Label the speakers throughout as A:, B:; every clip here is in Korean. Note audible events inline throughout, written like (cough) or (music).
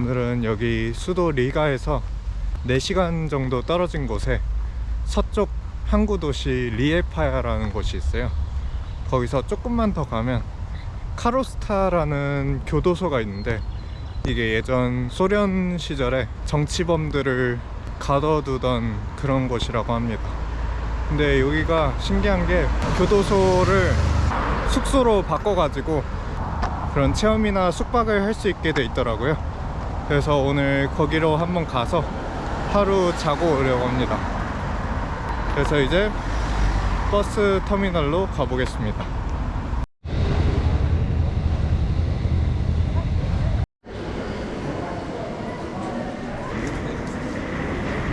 A: 오늘은 여기 수도 리가에서 4시간 정도 떨어진 곳에 서쪽 항구 도시 리에파야라는 곳이 있어요. 거기서 조금만 더 가면 카로스타라는 교도소가 있는데 이게 예전 소련 시절에 정치범들을 가둬두던 그런 곳이라고 합니다. 근데 여기가 신기한 게 교도소를 숙소로 바꿔가지고 그런 체험이나 숙박을 할 수 있게 돼 있더라고요. 그래서 오늘 거기로 한번 가서 하루 자고 오려고 합니다. 그래서 이제 버스 터미널로 가보겠습니다.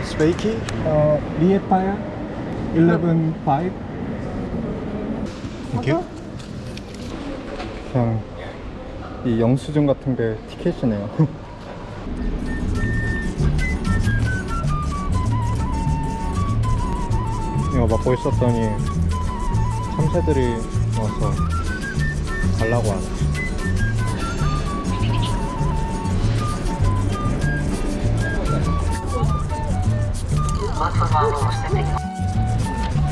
A: 스페이키? 어 리에파야? 11 5 땡큐 그냥 이 영수증 같은 게 티켓이네요 (laughs) 이거 맡고 있었더니 참새들이 와서 달라고 하네.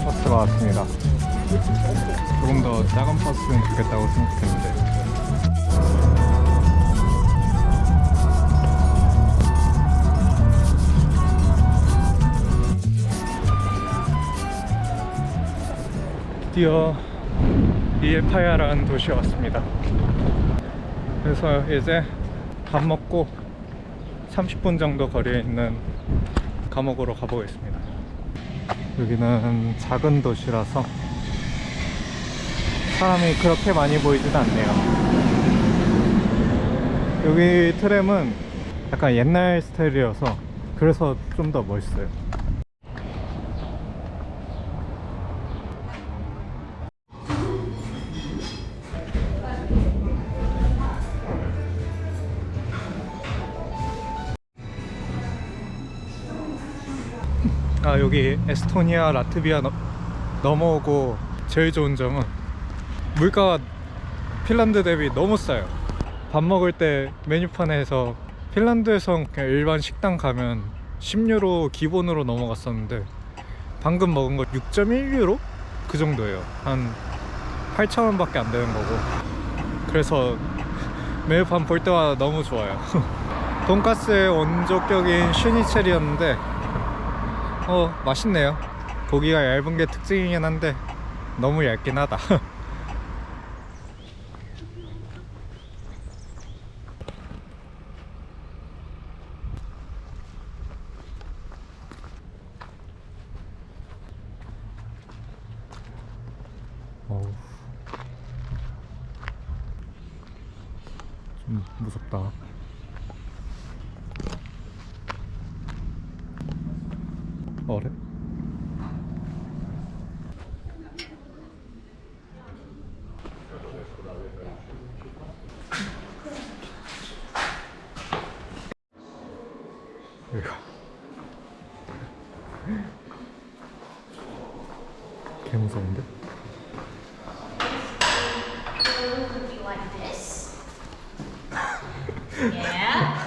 A: 버스가 왔습니다. 조금 더 작은 버스면 좋겠다고 생각했는데 드디어 리에파야라는 도시에 왔습니다 그래서 이제 밥 먹고 30분 정도 거리에 있는 감옥으로 가보겠습니다 여기는 작은 도시라서 사람이 그렇게 많이 보이진 않네요. 여기 트램은 약간 옛날 스타일이어서 그래서 좀 더 멋있어요. 아 여기 에스토니아, 라트비아 넘- 넘어오고 제일 좋은 점은 물가가 핀란드 대비 너무 싸요. 밥 먹을 때 메뉴판에서 핀란드에선 그냥 일반 식당 가면 10유로 기본으로 넘어갔었는데 방금 먹은 거 6.1유로 그 정도예요. 한 8,000원밖에 안 되는 거고. 그래서 메뉴판 볼 때마다 너무 좋아요. (laughs) 돈가스의 원조격인 슈니첼이었는데 어 맛있네요. 고기가 얇은 게 특징이긴 한데 너무 얇긴 하다. (laughs) 좀 무섭다 어래? 여기가 개 무서운데?
B: Would you like this? Yeah.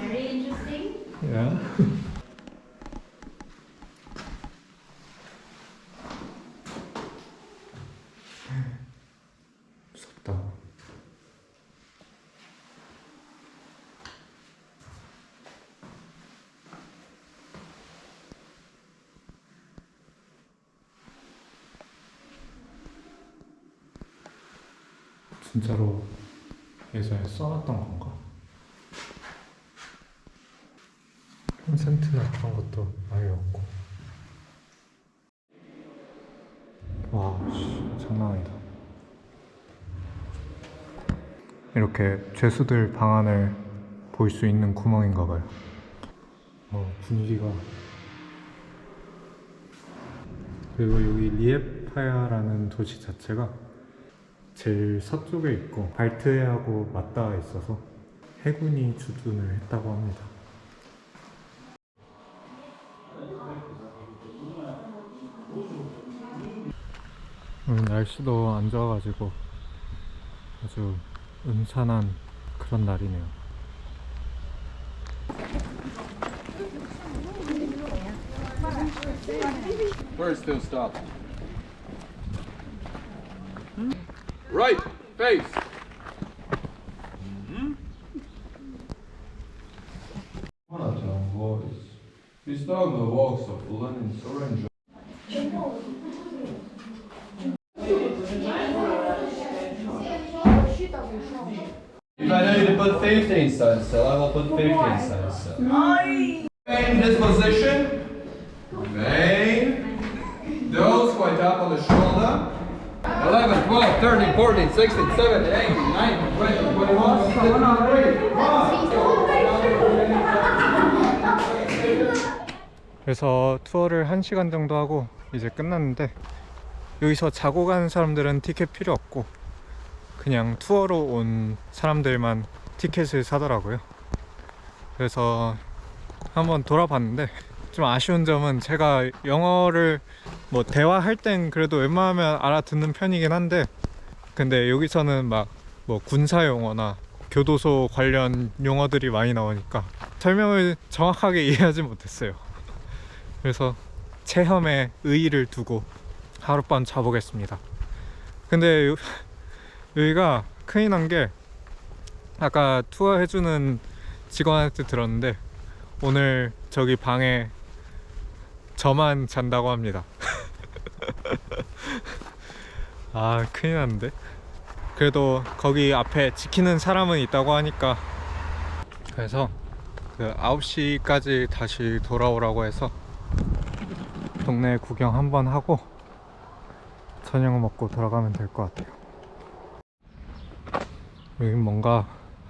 B: Very interesting.
A: 야 무섭다 진짜로 예전에 써놨던 건가? 콘센트나 그런 것도 아예 없고. 와 씨, 장난 아니다. 이렇게 죄수들 방 안을 볼 수 있는 구멍인가 봐요. 어, 분위기가. 그리고 여기 리에파야라는 도시 자체가 제일 서쪽에 있고 발트해하고 맞닿아 있어서 해군이 주둔을 했다고 합니다. 오늘 날씨도 안 좋아가지고 아주 음산한 그런 날이네요.
C: Right, face. Monotone voice. His tongue walks of Lenin's orange. If I know you to put 15 stone still, I will put 15 stone still. Main this position. Main. Those quite up on the shoulder. 11, 12, 13, 14, 16, 17, 18, 19, 20, 21, 22, 23.
A: 그래서 투어를 1시간 정도 하고 이제 끝났는데 여기서 자고 가는 사람들은 티켓 필요 없고 그냥 투어로 온 사람들만 티켓을 사더라고요. 그래서 한번 돌아봤는데 좀 아쉬운 점은 제가 영어를 뭐 대화할 땐 그래도 웬만하면 알아듣는 편이긴 한데 근데 여기서는 막 뭐 군사 용어나 교도소 관련 용어들이 많이 나오니까 설명을 정확하게 (laughs) 이해하지 못했어요. 그래서 체험에 의의를 두고 하룻밤 자보겠습니다. 근데 요- 여기가 큰일 난 게 아까 투어 해주는 직원한테 들었는데 오늘 저기 방에 저만 잔다고 합니다. (laughs) 아 큰일 났는데 그래도 거기 앞에 지키는 사람은 있다고 하니까 그래서 그 9시까지 다시 돌아오라고 해서 동네 구경 한번 하고 저녁 먹고 돌아가면 될 것 같아요. 여기 뭔가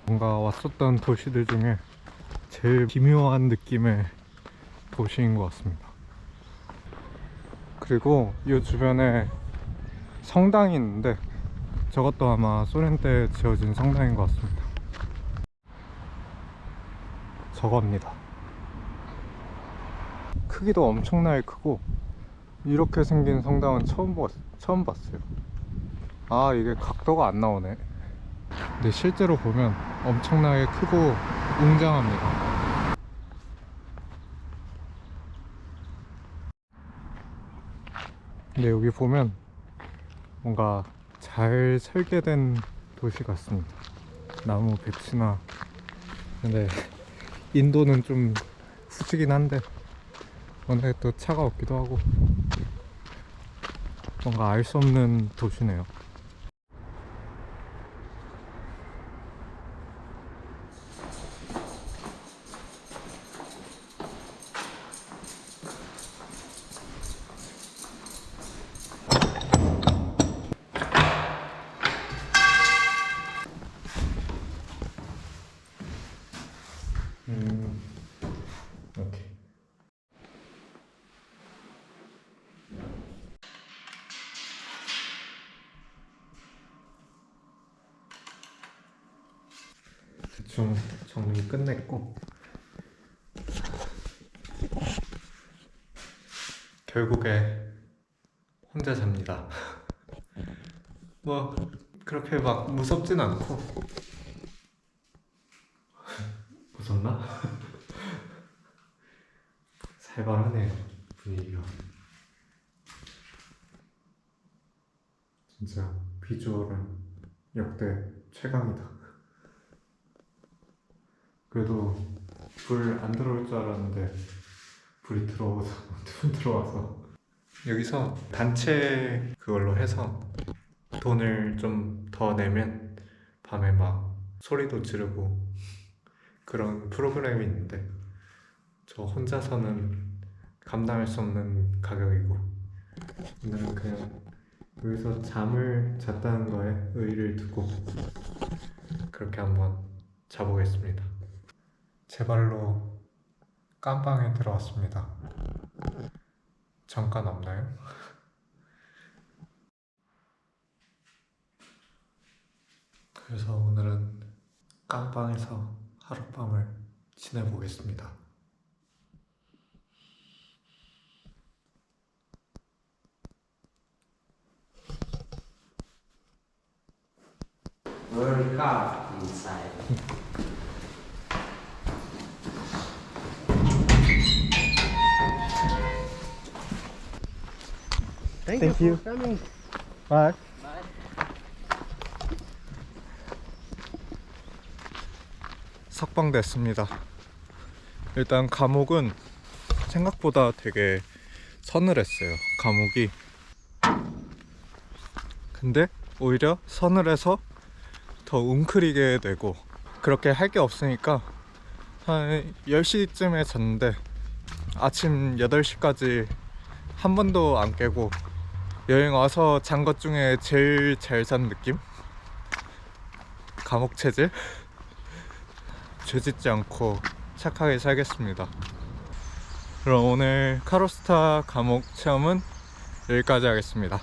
A: 뭔가 왔었던 도시들 중에 제일 기묘한 느낌의 도시인 것 같습니다. 그리고 이 주변에 성당이 있는데 저것도 아마 소련 때 지어진 성당인 것 같습니다. 저겁니다. 크기도 엄청나게 크고 이렇게 생긴 성당은 처음 봤, 처음 봤어요. 아 이게 각도가 안 나오네. 근데 실제로 보면 엄청나게 크고 웅장합니다. 근데 여기 보면 뭔가 잘 설계된 도시 같습니다. 나무 배치나 근데 인도는 좀 후지긴 한데 오늘 또 차가 없기도 하고 뭔가 알 수 없는 도시네요. 대충 정리 끝냈고 결국에 혼자 잡니다. (laughs) 뭐 그렇게 막 무섭진 않고 (laughs) 무섭나? (laughs) 살벌하네요 분위기가 진짜 비주얼은 역대 최강이다 그래도 불 안 들어올 줄 알았는데 불이 들어와서 (laughs) 들어와서 여기서 단체 그걸로 해서 돈을 좀 더 내면 밤에 막 소리도 지르고 그런 프로그램이 있는데 저 혼자서는 감당할 수 없는 가격이고 오늘은 그냥 여기서 잠을 잤다는 거에 의의를 두고 그렇게 한번 자보겠습니다. 제 발로 깜방에 들어왔습니다. 잠깐 없나요? 그래서 오늘은 깜방에서 하룻밤을 지내보겠습니다.
D: World Cup.
E: Thank,
A: Thank
E: you
A: you.
E: for coming.
A: Bye. 석방됐습니다. 일단 감옥은 생각보다 되게 서늘했어요. 감옥이. 근데 오히려 서늘해서 더 웅크리게 되고 그렇게 할 게 없으니까 한 10시쯤에 잤는데 아침 8시까지 한 번도 안 깨고 여행 와서 잔 것 중에 제일 잘잔 느낌? 감옥 체질? 죄 짓지 않고 착하게 살겠습니다. 그럼 오늘 카로스타 감옥 체험은 여기까지 하겠습니다.